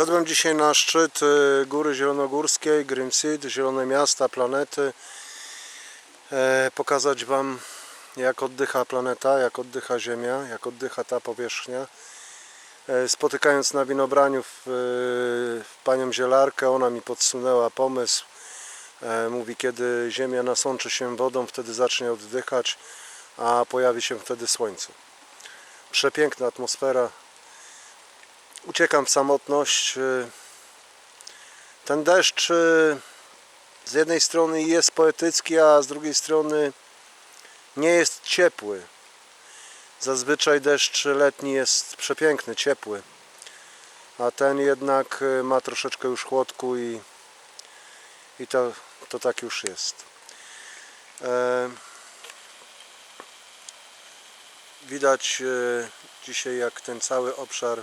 Wszedłem dzisiaj na szczyt y, Góry Zielonogórskiej, City, Zielone Miasta, planety. E, pokazać Wam jak oddycha planeta, jak oddycha Ziemia, jak oddycha ta powierzchnia. E, spotykając na winobraniu y, panią zielarkę, ona mi podsunęła pomysł. E, mówi, kiedy Ziemia nasączy się wodą, wtedy zacznie oddychać, a pojawi się wtedy słońce. Przepiękna atmosfera, uciekam w samotność. y, Ten deszcz y, z jednej strony jest poetycki, a z drugiej strony nie jest ciepły. Zazwyczaj deszcz letni jest przepiękny, ciepły, a ten jednak y, ma troszeczkę już chłodku i, i to, to tak już jest. E, Widać dzisiaj jak ten cały obszar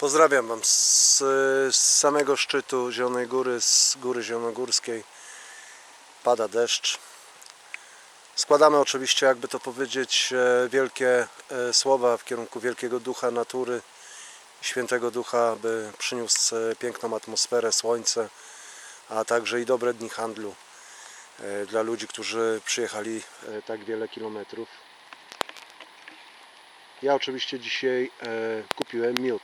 Pozdrawiam Wam z, z samego szczytu Zielonej Góry, z Góry Zielonogórskiej. Pada deszcz. Składamy oczywiście, jakby to powiedzieć, e, wielkie e, słowa w kierunku wielkiego ducha natury, świętego ducha, by przyniósł e, piękną atmosferę, słońce, a także i dobre dni handlu dla ludzi, którzy przyjechali tak wiele kilometrów. Ja oczywiście dzisiaj kupiłem miód.